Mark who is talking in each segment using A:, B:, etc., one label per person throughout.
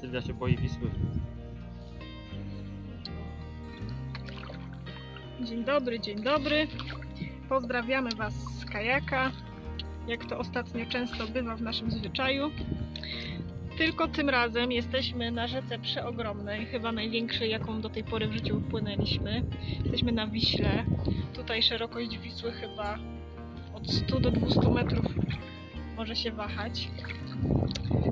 A: Sylwia się boi Wisły.
B: Dzień dobry, dzień dobry. Pozdrawiamy Was z kajaka, jak to ostatnio często bywa w naszym zwyczaju. Tylko tym razem jesteśmy na rzece przeogromnej, chyba największej, jaką do tej pory w życiu płynęliśmy. Jesteśmy na Wiśle. Tutaj szerokość Wisły chyba od 100 do 200 metrów może się wahać.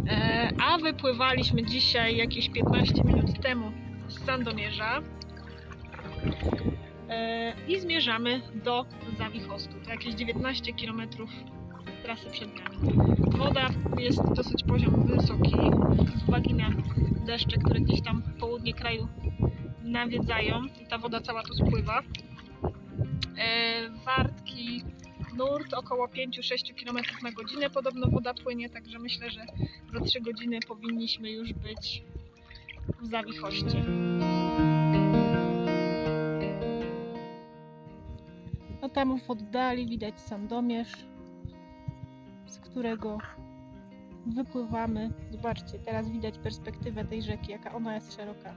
B: E, a wypływaliśmy dzisiaj jakieś 15 minut temu z Sandomierza. E, i zmierzamy do Zawichostu. To jakieś 19 km trasy przed nami. Woda jest dosyć poziom wysoki z uwagi na deszcze, które gdzieś tam południe kraju nawiedzają i ta woda cała tu spływa. E, wartki, nurt około 5-6 km na godzinę podobno woda płynie, także myślę, że za 3 godziny powinniśmy już być w Zawichoście. No tam w oddali widać Sandomierz, z którego wypływamy. Zobaczcie, teraz widać perspektywę tej rzeki, jaka ona jest szeroka.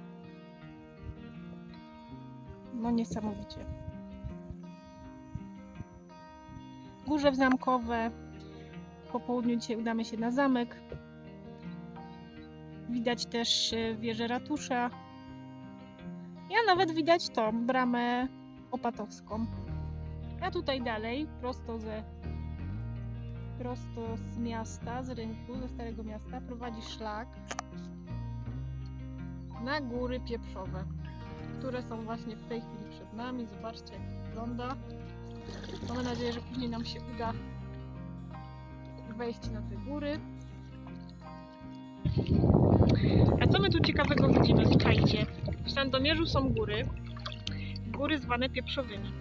B: No niesamowicie. Górze Zamkowe. Po południu dzisiaj udamy się na zamek. Widać też e, wieżę ratusza. Ja nawet widać tą bramę opatowską. A tutaj dalej, prosto ze prosto z miasta, z rynku, ze Starego Miasta, prowadzi szlak na góry pieprzowe, które są właśnie w tej chwili przed nami. Zobaczcie, jak wygląda. Mamy nadzieję, że później nam się uda wejść na te góry. A co my tu ciekawego widzimy? Słuchajcie, w Sandomierzu są góry, góry zwane pieprzowymi.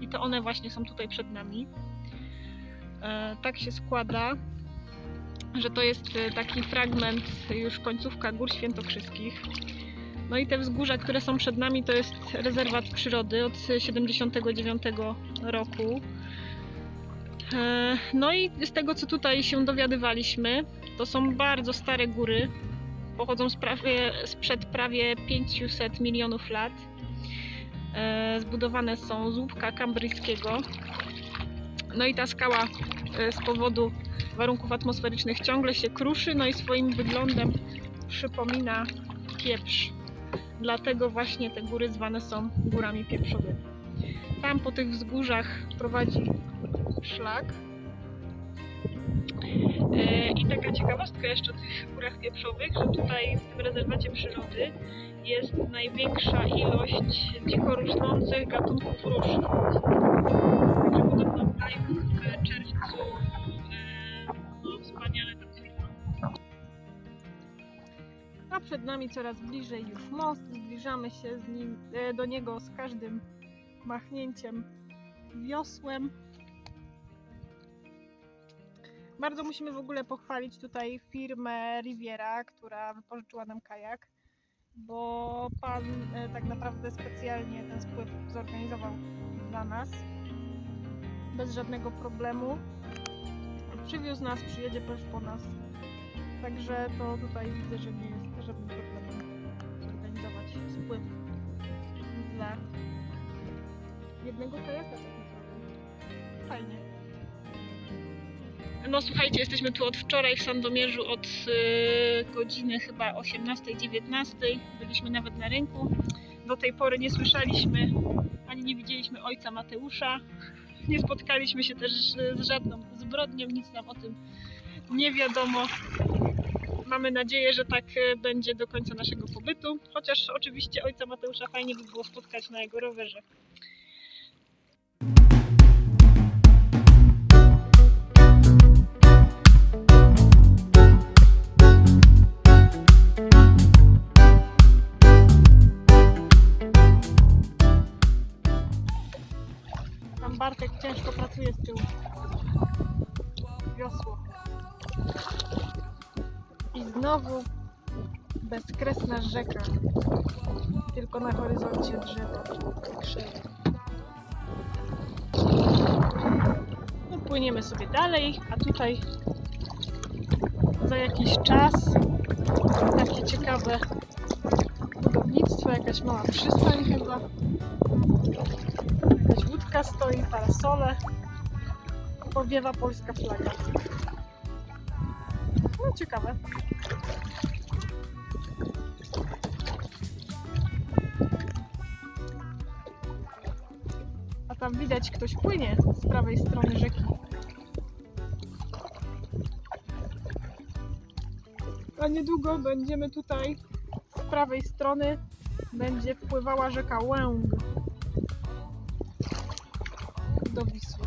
B: I to one właśnie są tutaj przed nami. E, tak się składa, że to jest e, taki fragment, już końcówka Gór Świętokrzyskich. No i te wzgórza, które są przed nami, to jest rezerwat przyrody od 79 roku. E, No i z tego, co tutaj się dowiadywaliśmy, to są bardzo stare góry. Pochodzą z prawie, sprzed prawie 500 milionów lat. E, Zbudowane są z łupka kambryjskiego. No i ta skała e, z powodu warunków atmosferycznych ciągle się kruszy, no i swoim wyglądem przypomina pieprz. Dlatego właśnie te góry zwane są górami pieprzowymi. Tam po tych wzgórzach prowadzi szlak. E, I taka ciekawostka jeszcze o tych górach pieprzowych, że tutaj w tym rezerwacie przyrody jest największa ilość dziko rosnących gatunków roślin. Także podobno w maju, w czerwcu A przed nami coraz bliżej już most. Zbliżamy się z nim, e, do niego z każdym machnięciem wiosłem. Bardzo musimy w ogóle pochwalić tutaj firmę Riviera, która wypożyczyła nam kajak, bo pan e, tak naprawdę specjalnie ten spływ zorganizował dla nas bez żadnego problemu. Przywiózł nas, przyjedzie też po nas. Także to tutaj widzę, że nie jest żadnym problemem zorganizować spływ dla jednego kajaka tak naprawdę. Fajnie. No słuchajcie, jesteśmy tu od wczoraj w Sandomierzu od y, godziny chyba 18-19. Byliśmy nawet na rynku. Do tej pory nie słyszeliśmy ani nie widzieliśmy ojca Mateusza. Nie spotkaliśmy się też z żadną zbrodnią, nic nam o tym nie wiadomo. Mamy nadzieję, że tak e, będzie do końca naszego pobytu. Chociaż oczywiście ojca Mateusza fajnie by było spotkać na jego rowerze. Bartek ciężko pracuje z tyłu. Wiosło. I znowu bezkresna rzeka. Tylko na horyzoncie drzewa. krzewy. No, płyniemy sobie dalej, a tutaj za jakiś czas takie ciekawe budownictwo, jakaś mała przystań chyba. Jakaś łódka stoi, parasole. Powiewa polska flaga. Ciekawe. A tam widać ktoś płynie z prawej strony rzeki. A niedługo będziemy tutaj z prawej strony będzie wpływała rzeka Łęg do Wisły.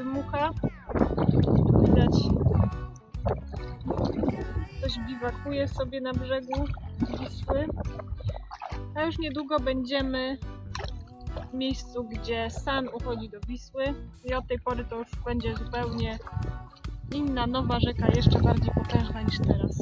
B: dmucha. Widać, ktoś biwakuje sobie na brzegu Wisły. A już niedługo będziemy w miejscu, gdzie San uchodzi do Wisły i od tej pory to już będzie zupełnie inna, nowa rzeka, jeszcze bardziej potężna niż teraz.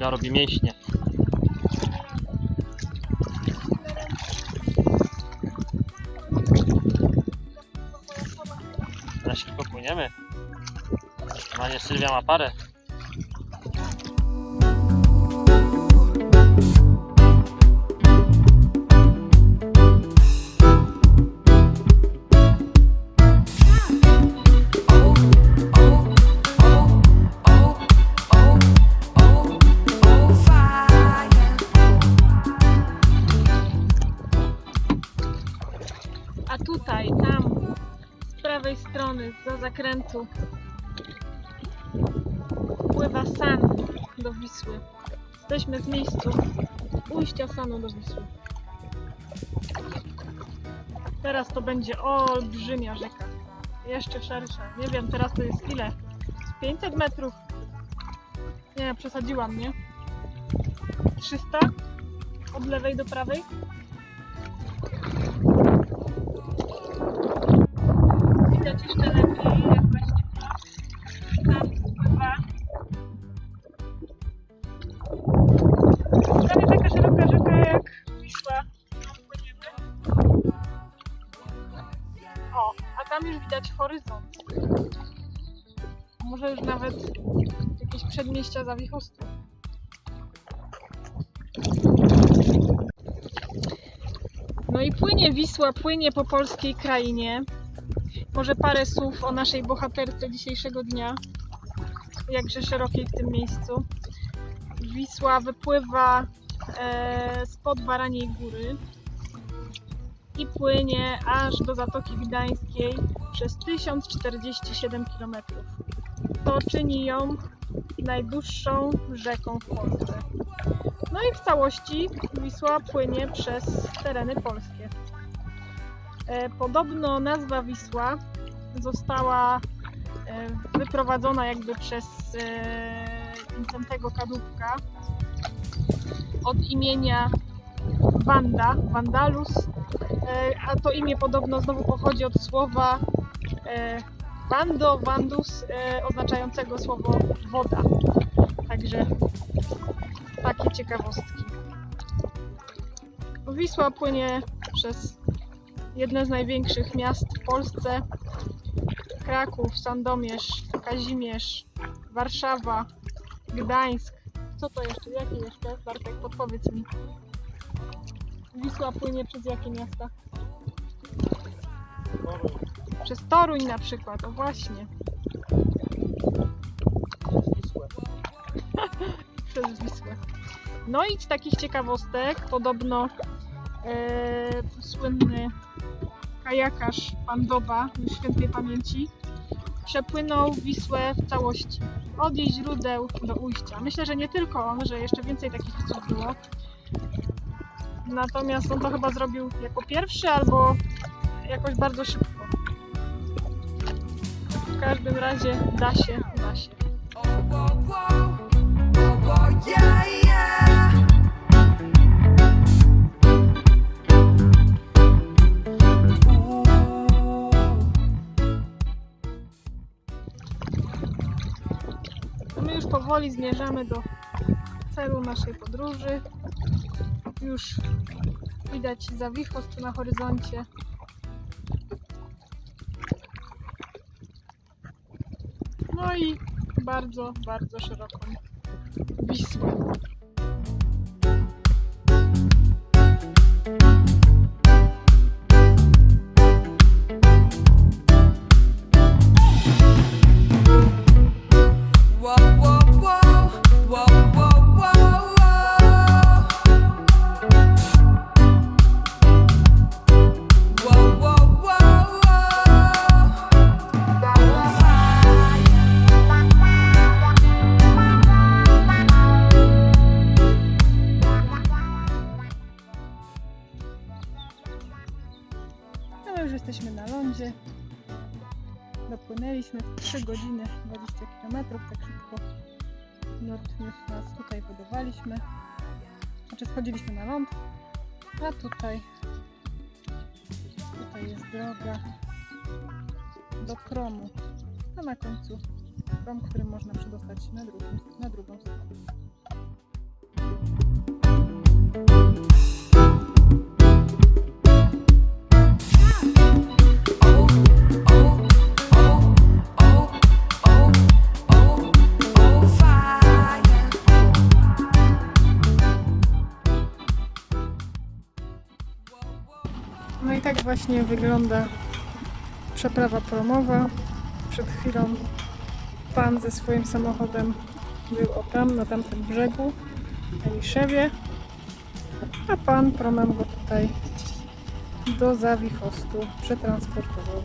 A: Sylwia robi mięśnie. Na szybko płyniemy. Normalnie Sylwia ma parę.
B: W miejscu ujścia Sanu do Wisły. Teraz to będzie olbrzymia rzeka. Jeszcze szersza. Nie wiem, teraz to jest ile? Z 500 metrów? Nie, przesadziłam, nie? 300? Od lewej do prawej? Tam już widać horyzont. Może już nawet jakieś przedmieścia Zawichostu. No i płynie Wisła, płynie po polskiej krainie. Może parę słów o naszej bohaterce dzisiejszego dnia, jakże szerokiej w tym miejscu. Wisła wypływa e, spod Baraniej Góry i płynie aż do Zatoki Gdańskiej przez 1047 km. To czyni ją najdłuższą rzeką w Polsce. No i w całości Wisła płynie przez tereny polskie. E, Podobno nazwa Wisła została e, wyprowadzona jakby przez e, Wincentego Kadłubka od imienia Wanda, Vandalus, e, a to imię podobno znowu pochodzi od słowa e, Vando, Vandus, e, oznaczającego słowo woda. Także takie ciekawostki. Wisła płynie przez jedne z największych miast w Polsce. Kraków, Sandomierz, Kazimierz, Warszawa, Gdańsk. Co to jeszcze? Jakie jeszcze? Bartek, podpowiedz mi. Wisła płynie przez jakie miasta? Przez Toruń na przykład, o właśnie. Przez Wisłę. No i z takich ciekawostek podobno e, słynny kajakarz pan Doba, już świętej pamięci, przepłynął Wisłę w całości. Od jej źródeł do ujścia. Myślę, że nie tylko on, że jeszcze więcej takich osób było. Natomiast on to chyba zrobił jako pierwszy albo jakoś bardzo szybko. W każdym razie da się, da się. My już powoli zmierzamy do celu naszej podróży. Już widać zawichost na horyzoncie. No i bardzo, bardzo szeroką Wisłę. Już jesteśmy na lądzie. Dopłynęliśmy w 3 godziny 20 km, tak szybko nurt nas tutaj wydawaliśmy. Znaczy schodziliśmy na ląd, a tutaj tutaj jest droga do Kromu. A na końcu Krom, którym można przedostać na drugą, na drugą stronę. Właśnie wygląda przeprawa promowa. Przed chwilą pan ze swoim samochodem był o tam, na tamtym brzegu, na Liszewie, a pan promem go tutaj do Zawichostu przetransportował.